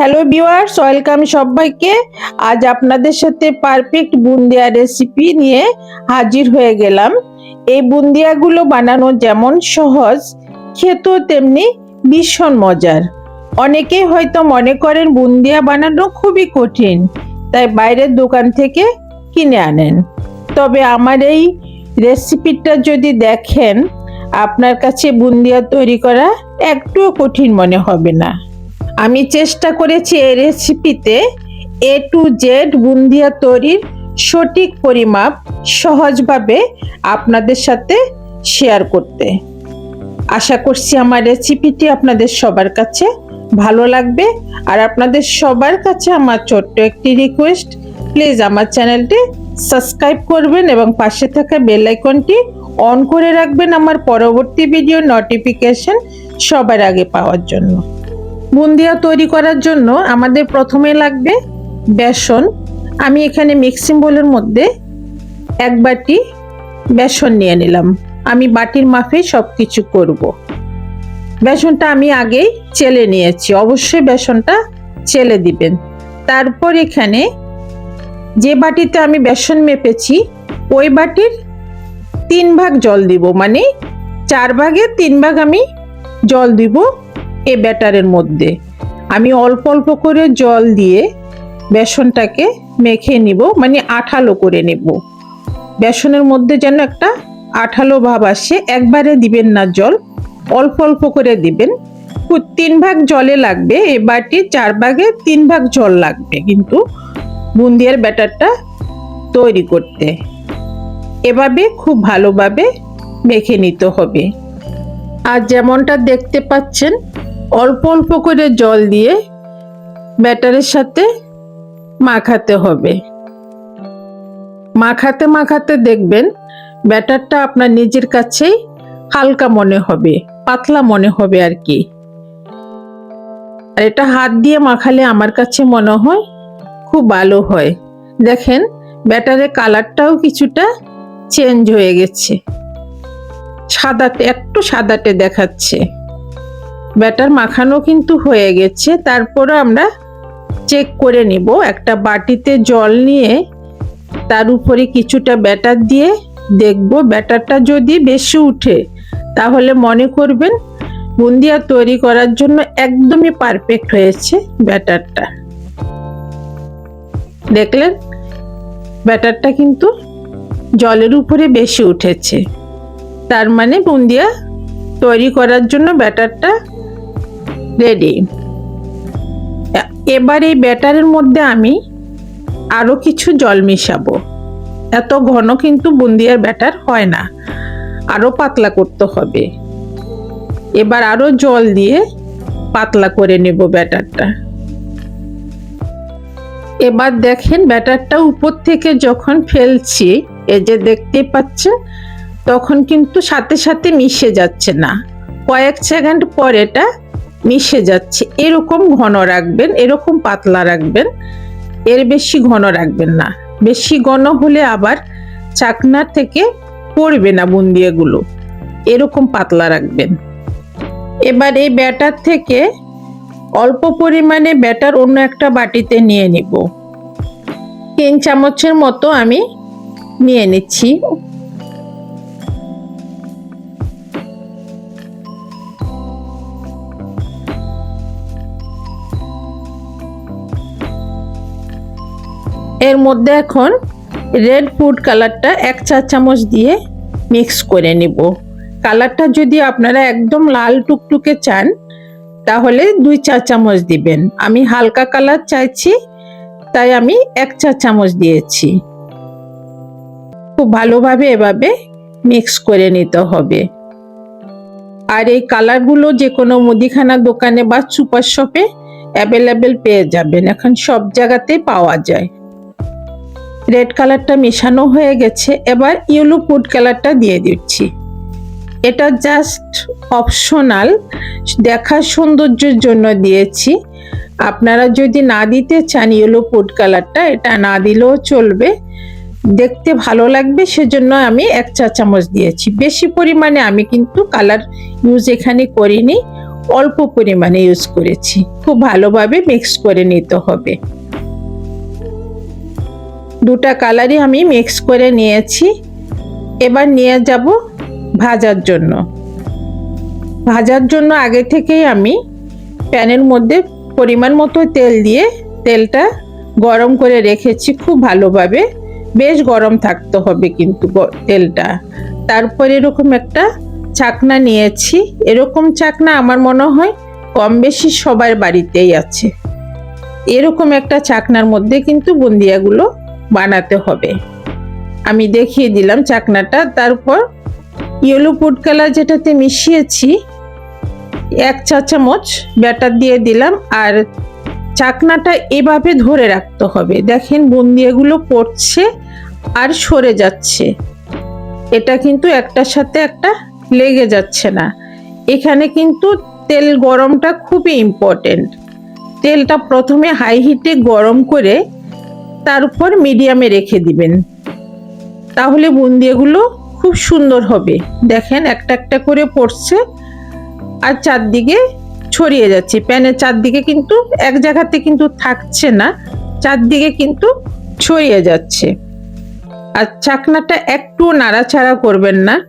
Hello viewers welcome সবাইকে। আজ আপনাদের সাথে পারফেক্ট বুন্দিয়া রেসিপি নিয়ে হাজির হয়ে গেলাম। এই বুন্দিয়াগুলো বানানো যেমন সহজ, খেতেও তেমনি ভীষণ মজার। অনেকেই হয়তো মনে করেন বুন্দিয়া বানানো খুবই কঠিন, তাই বাইরের দোকান থেকে কিনে আনেন। তবে আমার এই রেসিপিটা যদি দেখেন, আপনার কাছে বুন্দিয়া তৈরি করা একটুও কঠিন মনে হবে না। আমি চেষ্টা করেছি এই রেসিপিতে এ টু জেড বুন্দিয়া তৈরির সঠিক পরিমাপ সহজভাবে আপনাদের সাথে শেয়ার করতে। আশা করছি আমার রেসিপিটি আপনাদের সবার কাছে ভালো লাগবে। আর আপনাদের সবার কাছে আমার ছোট্ট একটি রিকোয়েস্ট প্লিজ আমার চ্যানেলটি সাবস্ক্রাইব করবেন এবং পাশে থাকা বেল আইকনটি অন করে রাখবেন আমার পরবর্তী ভিডিও নোটিফিকেশন সবার আগে পাওয়ার জন্য। বুন্দিয়া তৈরি করার জন্য আমাদের প্রথমে লাগবে বেসন। আমি এখানে মিক্সিং বোলের মধ্যে এক বাটি বেসন নিয়ে নিলাম। আমি বাটির মাফে সব কিছু করব। বেসনটা আমি আগেই চেলে নিয়েছি। অবশ্যই বেসনটা চেলে দিবেন। তারপর এখানে যে বাটিতে আমি বেসন মেপেছি, ওই বাটির তিন ভাগ জল দিব। মানে চার ভাগে তিন ভাগ আমি জল দিব এ ব্যাটারের মধ্যে। আমি অল্প অল্প করে জল দিয়ে বেসনটাকে মেখে নিব মানে আঠালো করে নেব। বেসনের মধ্যে যেন একটা আঠালো ভাব আসে, একবারে দিবেন না জল, অল্প অল্প করে দিবেন। তিন ভাগ জলে লাগবে, এ বাটি চার ভাগে তিন ভাগ জল লাগবে কিন্তু বুন্দিয়ার ব্যাটারটা তৈরি করতে। এভাবে খুব ভালোভাবে মেখে নিতে হবে। আর যেমনটা দেখতে পাচ্ছেন অল্প অল্প করে জল দিয়ে ব্যাটারের সাথে মাখাতে হবে। মাখাতে মাখাতে দেখবেন ব্যাটারটা আপনার নিজের কাছেই হালকা মনে হবে, পাতলা মনে হবে আর কি। আর এটা হাত দিয়ে মাখালে আমার কাছে মনে হয় খুব ভালো হয়। দেখেন ব্যাটারের কালারটাও কিছুটা চেঞ্জ হয়ে গেছে। সাদাটে, একটু সাদাটে দেখাচ্ছে। ব্যাটার মাখানো কিন্তু হয়ে গেছে। তারপরে আমরা চেক করে নিব। একটা বাটিতে জল নিয়ে তার উপরে কিছুটা ব্যাটার দিয়ে দেখব। ব্যাটারটা যদি বেশি উঠে, তাহলে মনে করবেন বুন্দিয়া তৈরি করার জন্য একদমই পারফেক্ট হয়েছে ব্যাটারটা। দেখলেন? ব্যাটারটা কিন্তু জলের উপরে বেশি উঠেছে। তার মানে বুন্দিয়া তৈরি করার জন্য ব্যাটারটা রেডি এবার এই ব্যাটারের মধ্যে আমি আরও কিছু জল মিশাবো। এত ঘন কিন্তু বুন্দিয়ার ব্যাটার হয় না। আরও পাতলা করতে হবে। এবার আরও জল দিয়ে পাতলা করে নেব ব্যাটারটা। এবার দেখেন ব্যাটারটা উপর থেকে যখন ফেলছি, এই যে দেখতে পাচ্ছেন, তখন কিন্তু সাথে সাথে মিশে যাচ্ছে না। কয়েক সেকেন্ড পর এটা মিশে যাচ্ছে। এরকম ঘন রাখবেন, এরকম পাতলা রাখবেন, এর বেশি ঘন রাখবেন না। বেশি ঘন হলে আবার চাকনা থেকে পড়বে না বুন্দিয়াগুলো। এরকম পাতলা রাখবেন। এবার এই ব্যাটার থেকে অল্প পরিমাণে ব্যাটার অন্য একটা বাটিতে নিয়ে নিব। তিন চামচের মতো আমি নিয়ে নিচ্ছি। এর মধ্যে এখন রেড ফুড কালারটা এক চা চামচ দিয়ে মিক্স করে নিব। কালারটা যদি আপনারা একদম লাল টুকটুকে চান, তাহলে দুই চা চামচ দিবেন। আমি হালকা কালার চাইছি, তাই আমি এক চা চামচ দিয়েছি। খুব ভালোভাবে এভাবে মিক্স করে নিতে হবে। আর এই কালারগুলো যে কোনো মুদিখানা দোকানে বা সুপার শপে অ্যাভেলেবেল পেয়ে যাবেন। এখন সব জায়গাতেই পাওয়া যায়। রেড কালারটা মেশানো হয়ে গেছে, এবার ইয়েলো ফুড কালারটা দিয়ে দিচ্ছি। এটা জাস্ট অপশনাল, দেখার সৌন্দর্যের জন্য দিয়েছি। আপনারা যদি না দিতে চান ইয়েলো ফুড কালারটা, এটা না দিলেও চলবে। দেখতে ভালো লাগবে, সেজন্য আমি এক চা চামচ দিয়েছি। বেশি পরিমাণে আমি কিন্তু কালার ইউজ এখানে করিনি, অল্প পরিমাণে ইউজ করেছি। খুব ভালোভাবে মিক্স করে নিতে হবে। দুটা কালারই আমি মিক্স করে নিয়েছি। এবার নিয়ে যাব ভাজার জন্য। ভাজার জন্য আগে থেকেই আমি প্যানের মধ্যে পরিমাণ মতো তেল দিয়ে তেলটা গরম করে রেখেছি খুব ভালোভাবে। বেশ গরম থাকতে হবে কিন্তু তেলটা। তারপরে এরকম একটা চাকনা নিয়েছি। এরকম চাকনা আমার মনে হয় কম বেশি সবার বাড়িতেই আছে। এরকম একটা চাকনার মধ্যে কিন্তু বুন্দিয়াগুলো বানাতে হবে। আমি দেখিয়ে দিলাম চাকনাটা, তারপর ইয়েলো ফুড কালার যেটাতে মিশিয়েছি, এক চা চামচ ব্যাটার দিয়ে দিলাম, আর চাকনাটা এভাবে ধরে রাখতে হবে। দেখেন বুন্দিয়াগুলো পড়ছে আর সরে যাচ্ছে। এটা কিন্তু একটার সাথে একটা লেগে যাচ্ছে না। এখানে কিন্তু তেল গরমটা খুবই ইম্পর্টেন্ট তেলটা প্রথমে হাই হিটে গরম করে তারপর মিডিয়ামে রেখে দিবেন। তাহলে বুন্দিয়াগুলো খুব সুন্দর হবে। দেখেন, একটা একটা করে পড়ছে আর চারদিকে ছড়িয়ে যাচ্ছে। প্যানের চারদিকে কিন্তু এক জায়গাতে কিন্তু থাকছে না, চারদিকে কিন্তু ছড়িয়ে যাচ্ছে। আর চাকনাটা একটু নাড়াচাড়া করবেন না।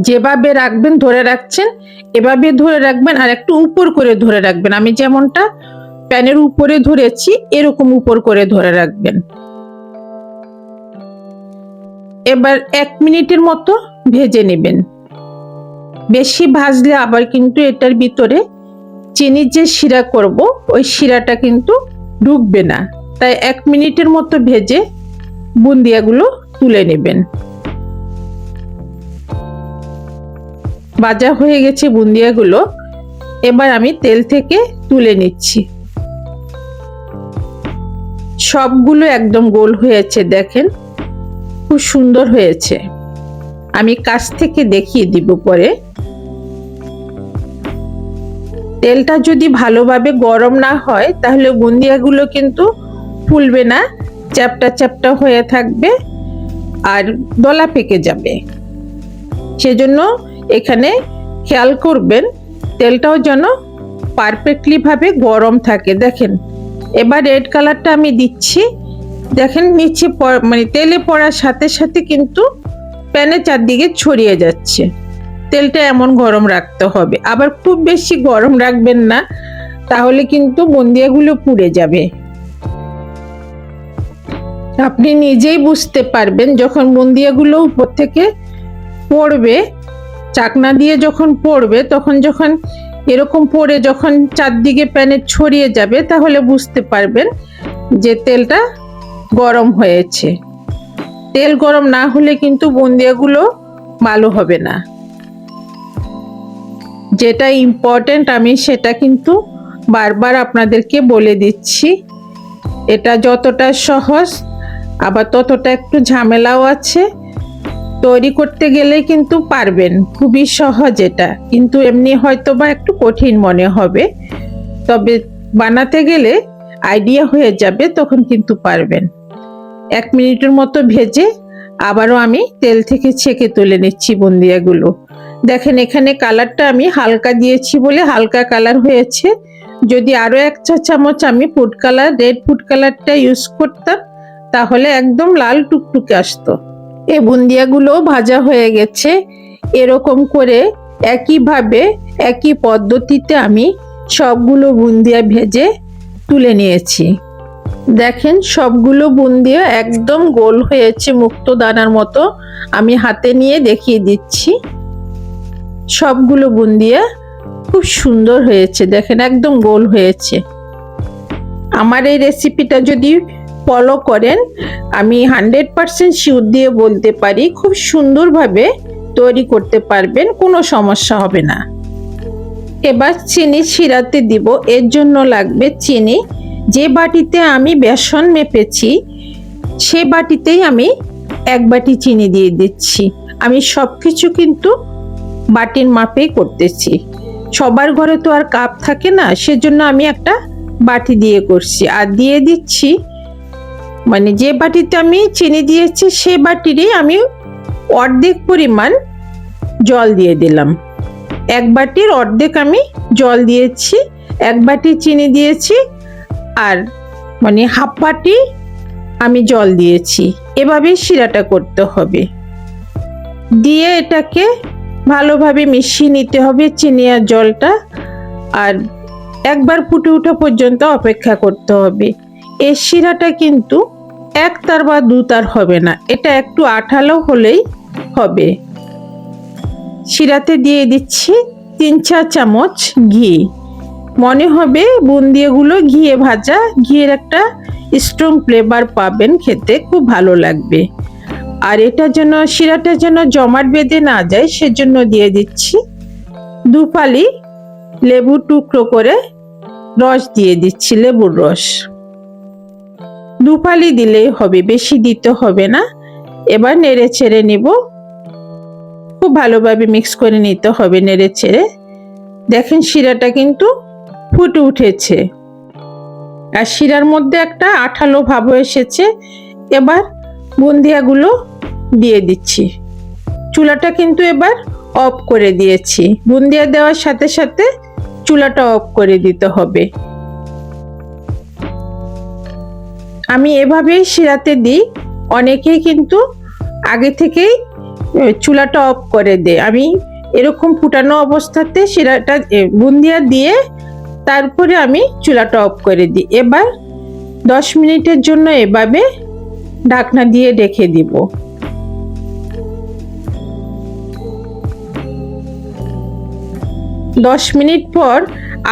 যেভাবে রাখবেন, ধরে রাখছেন, এভাবে ধরে রাখবেন আর একটু উপর করে ধরে রাখবেন। আমি যেমনটা প্যানের উপরে ধরেছি, এরকম উপর করে ধরে রাখবেন। এবার এক মিনিটের মতো ভেজে নেবেন। বেশি ভাজলে আবার কিন্তু এটার ভিতরে চিনির যে শিরা করব, ওই শিরাটা কিন্তু ঢুকবে না। তাই এক মিনিটের মতো ভেজে বুন্দিয়াগুলো তুলে নেবেন। ভাজা হয়ে গেছে বুন্দিয়াগুলো। এবার আমি তেল থেকে তুলে নিচ্ছি। সবগুলো একদম গোল হয়েছে, দেখেন। খুব সুন্দর হয়েছে। আমি কাছ থেকে দেখিয়ে দিব পরে। তেলটা যদি ভালোভাবে গরম না হয়, তাহলে বুন্দিয়াগুলো কিন্তু ফুলবে না, চ্যাপটা চ্যাপটা হয়ে থাকবে আর দলা পেকে যাবে। সেজন্য এখানে খেয়াল করবেন, তেলটাও যেন পারফেক্টলি ভাবে গরম থাকে। দেখেন এবার রেড কালারটা আমি দিচ্ছি। দেখেন নিচে মানে তেলে পড়ার সাথে সাথে কিন্তু প্যানে চারদিকে ছড়িয়ে যাচ্ছে। তেলটা এমন গরম রাখতে হবে। আবার খুব বেশি গরম রাখবেন না, তাহলে কিন্তু বন্দিয়াগুলো পুড়ে যাবে। আপনি নিজেই বুঝতে পারবেন, যখন বন্দিয়াগুলো উপর থেকে পড়বে, চাকনা দিয়ে যখন পড়বে, তখন যখন এরকম পরে যখন চারদিকে প্যানে ছড়িয়ে যাবে, তাহলে বুঝতে পারবেন যে তেলটা গরম হয়েছে। তেল গরম না হলে কিন্তু বুন্দিয়াগুলো ভালো হবে না। যেটা ইম্পর্টেন্ট আমি সেটা কিন্তু বারবার আপনাদেরকে বলে দিচ্ছি, এটা যতটা সহজ, আবার ততটা একটু ঝামেলাও আছে। তৈরি করতে গেলে কিন্তু পারবেন, খুবই সহজ এটা। কিন্তু এমনি হয়তো বা একটু কঠিন মনে হবে। তবে বানাতে গেলে আইডিয়া হয়ে যাবে, তখন কিন্তু পারবেন। এক মিনিটের মতো ভেজে আবারও আমি তেল থেকে ছেঁকে তুলে নিচ্ছি বুন্দিয়াগুলো। দেখেন, এখানে কালারটা আমি হালকা দিয়েছি বলে হালকা কালার হয়েছে। যদি আরও এক চা চামচ আমি ফুড কালার, রেড ফুড কালারটা ইউজ করতাম, তাহলে একদম লাল টুকটুকে আসতো। এই বুন্দিয়াগুলো ভাজা হয়ে গেছে। এরকম করে একইভাবে, একই পদ্ধতিতে আমি সবগুলো বুন্দিয়া ভেজে তুলে নিয়েছি। দেখেন, সবগুলো বুন্দিয়া একদম গোল হয়েছে মুক্ত দানার মতো। আমি হাতে নিয়ে দেখিয়ে দিচ্ছি। সবগুলো বুন্দিয়া খুব সুন্দর হয়েছে। দেখেন, একদম গোল হয়েছে। আমার এই রেসিপিটা যদি ফলো করেন, আমি হান্ড্রেড পারসেন্ট শিউর দিয়ে বলতে পারি, খুব সুন্দরভাবে তৈরি করতে পারবেন, কোনো সমস্যা হবে না। এবার চিনি শিরাতে দিব, এর জন্য লাগবে চিনি। যে বাটিতে আমি বেসন মেপেছি, সে বাটিতেই আমি এক বাটি চিনি দিয়ে দিচ্ছি। আমি সব কিছু কিন্তু বাটির মাপেই করতেছি। সবার ঘরে তো আর কাপ থাকে না, সেজন্য আমি একটা বাটি দিয়ে করছি। আর দিয়ে দিচ্ছি মানে যে বাটিতে আমি চিনি দিয়েছি, সে বাটিরই আমি অর্ধেক পরিমাণ জল দিয়ে দিলাম। এক বাটির অর্ধেক আমি জল দিয়েছি, এক বাটি চিনি দিয়েছি আর মানে হাফ বাটি আমি জল দিয়েছি। এভাবেই শিরাটা করতে হবে। দিয়ে এটাকে ভালোভাবে মিশিয়ে নিতে হবে চিনি আর জলটা আর একবার ফুটে ওঠা পর্যন্ত অপেক্ষা করতে হবে। এই শিরাটা কিন্তু এক তার বা দু তার হবে না। এটা একটু আঠালো হলেই হবে। শিরাতে দিয়ে দিচ্ছি তিন চা চামচ ঘি। মনে হবে বুন্দিয়াগুলো ঘিয়ে ভাজা। ঘিয়ের একটা স্ট্রং ফ্লেভার পাবেন খেতে, খুব ভালো লাগবে। আর এটা যেন, শিরাটা যেন জমাট বেঁধে না যায়, সেজন্য দিয়ে দিচ্ছি দু ফালি লেবু টুকরো করে রস দিয়ে দিচ্ছি, লেবুর রস। দু ফালি দিলেই হবে, বেশি দিতে হবে না। এবার নেড়ে ছেড়ে নিব। খুব ভালোভাবে মিক্স করে নিতে হবে নেড়ে ছেড়ে দেখেন শিরাটা কিন্তু ফুটে উঠেছে। আর শিরার মধ্যে একটা আঠালো ভাব এসেছে। এবার বুন্দিয়াগুলো দিয়ে দিচ্ছি। চুলাটা কিন্তু এবার অফ করে দিয়েছি। বুন্দিয়া দেওয়ার সাথে সাথে চুলাটা অফ করে দিতে হবে। আমি এভাবেই শিরাতে দিই। অনেকেই কিন্তু আগে থেকেই চুলাটা অফ করে দেয়। আমি এরকম ফুটানো অবস্থাতে শিরাটা বুন্দিয়া দিয়ে তারপরে আমি চুলাটা অফ করে দিই। এবার দশ মিনিটের জন্য এভাবে ঢাকনা দিয়ে রেখে দিব। দশ মিনিট পর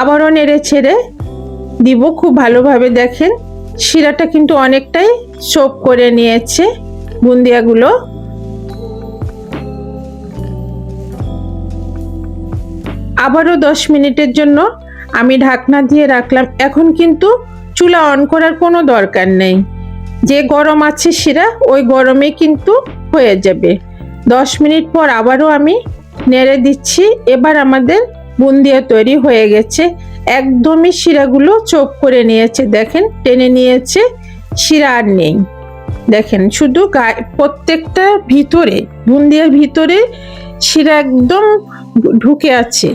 আবারও নেড়ে ছেড়ে দিব। খুব ভালোভাবে দেখেন শিরাটা কিন্তু অনেকটাই সোপ করে নিয়েছে বুন্দিয়াগুলো। আবারও দশ মিনিটের জন্য আমি ঢাকনা দিয়ে রাখলাম। এখন কিন্তু চুলা অন করার কোনো দরকার নেই। যে গরম আছে শিরা, ওই গরমে কিন্তু হয়ে যাবে। দশ মিনিট পর আবারও আমি নেড়ে দিচ্ছি। এবার আমাদের বুন্দিয়া তৈরি হয়ে গেছে। একদমই শিরাগুলো চোপ করে নিয়েছে। দেখেন, টেনে নিয়েছে, শিরা আর নেই। দেখেন, শুধু গায়ে, প্রত্যেকটা ভিতরে বুন্দিয়ার ভিতরে শিরা একদম ঢুকে আছে।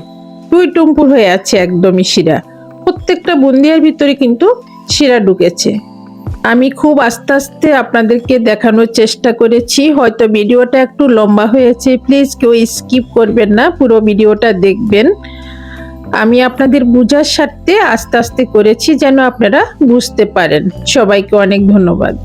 টুই টুম্পুর হয়ে আছে একদমই শিরা। প্রত্যেকটা বুন্দিয়ার ভিতরে কিন্তু শিরা ঢুকেছে। আমি খুব আস্তে আস্তে আপনাদেরকে দেখানোর চেষ্টা করেছি। হয়তো ভিডিওটা একটু লম্বা হয়েছে। প্লিজ কেউ স্কিপ করবেন না, পুরো ভিডিওটা দেখবেন। আমি আপনাদের বোঝার স্বার্থে আস্তে আস্তে করেছি যেন আপনারা বুঝতে পারেন। সবাইকে অনেক ধন্যবাদ।